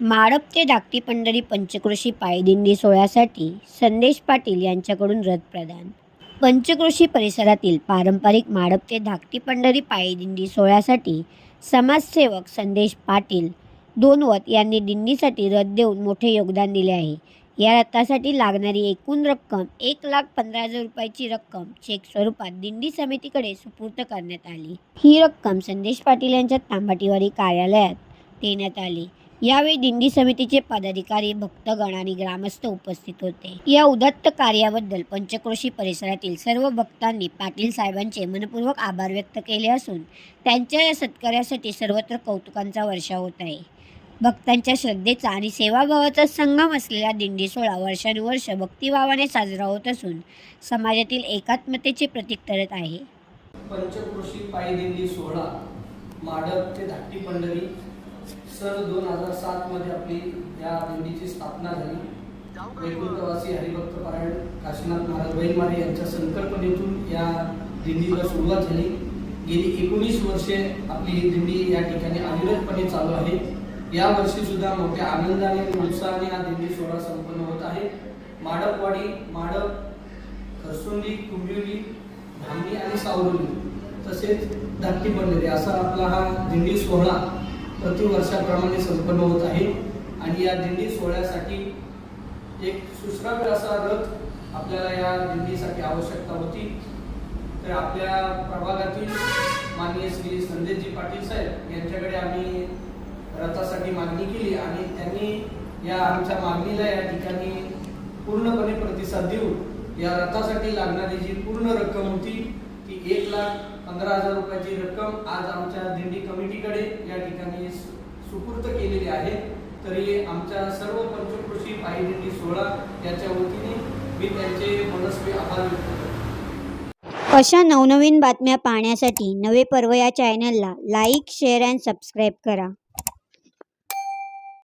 माळप ते धाकटी पंढरी पंचक्रोशी पायदिंडी सोहळ्यासाठी संदेश पाटील यांच्याकडून रथ प्रदान पंचक्रोशी परिसरातील पारंपरिक माळप ते धाकटी पंढरी पायदिंडी सोहळ्यासाठी समाजसेवक संदेश पाटील दोनवत यांनी दिंडीसाठी रथ देऊन मोठे योगदान दिले आहे. या रथासाठी लागणारी एकूण रक्कम एक लाख पंधरा हजार रुपयाची रक्कम चेक स्वरूपात दिंडी समितीकडे सुपूर्द करण्यात आली. ही रक्कम संदेश पाटील यांच्या तांबाटीवाडी कार्यालयात देण्यात आली. यावेळी दिंडी समितीचे पदाधिकारी भक्तगण आणि ग्रामस्थ उपस्थित होते. या उदत्त कार्याबद्दल पंचक्रोशी परिसरातील सर्व भक्तांनी पाटील साहेबांचे मनपूर्वक आभार व्यक्त केले असून त्यांच्या या सत्कार्यासाठी सर्वत्र कौतुकांचा वर्षा होत आहे. भक्तांच्या श्रद्धेचा आणि सेवाभावाचा संगम असलेला दिंडी सोहळा वर्षानुवर्ष भक्तिभावाने साजरा होत असून समाजातील एकात्मतेचे प्रतीक ठरत आहे. पंचक्रोशी पायदिंडी सोहळा माडप ते धाकटी पंढरी सर दोन हजार सात मध्ये आपली या दिंडीची स्थापना झाली. वैकुंठवासी हरिभक्त पारायण काशीनाथ महाराज बैलमारे यांच्या संकल्पनेतून या दिंडीला सुरुवात झाली. गेली एकोणीस वर्षे आपली ही दिंडी या ठिकाणी अविरतपणे चालू आहे. या वर्षी सुद्धा मोठ्या आनंदाने आणि उत्साहाने हा दिंडी सोहळा संपन्न होत आहे. माडपवाडी माडप खरसुंडी कुंभिवली धामणी आणि सावरुली तसेच धाकटी पंढरी असा आपला हा दिंडी सोहळा प्रतिवर्षाप्रमाणे संपन्न होत आहे. आणि या दिंडी सोहळ्यासाठी एक सुश्राव्य असा रथ आपल्याला या दिंडीसाठी आवश्यकता होती. तर आपल्या प्रभागातील माननीय श्री संदेशजी पाटील साहेब यांच्याकडे आम्ही रथासाठी मागणी केली आणि त्यांनी या आमच्या मागणीला या ठिकाणी पूर्णपणे प्रतिसाद देऊन या रथासाठी लागणारी जी पूर्ण रक्कम होती ती एक लाख पंधरा हजार रुपयाची रक्कम आज आमच्या दिंडी कमिटीकडे या ठिकाणी सुपूर्त केलेली आहे. तरी आमच्या सर्व पंचकृषी पायी दिंडी सोहळा याच्या वतीने मी त्यांचे मनस्वी आभार व्यक्त करतो. अशा नवनवीन बातम्या पाहण्यासाठी नवे पर्व या चॅनलला लाईक शेअर अँड सबस्क्राईब करा.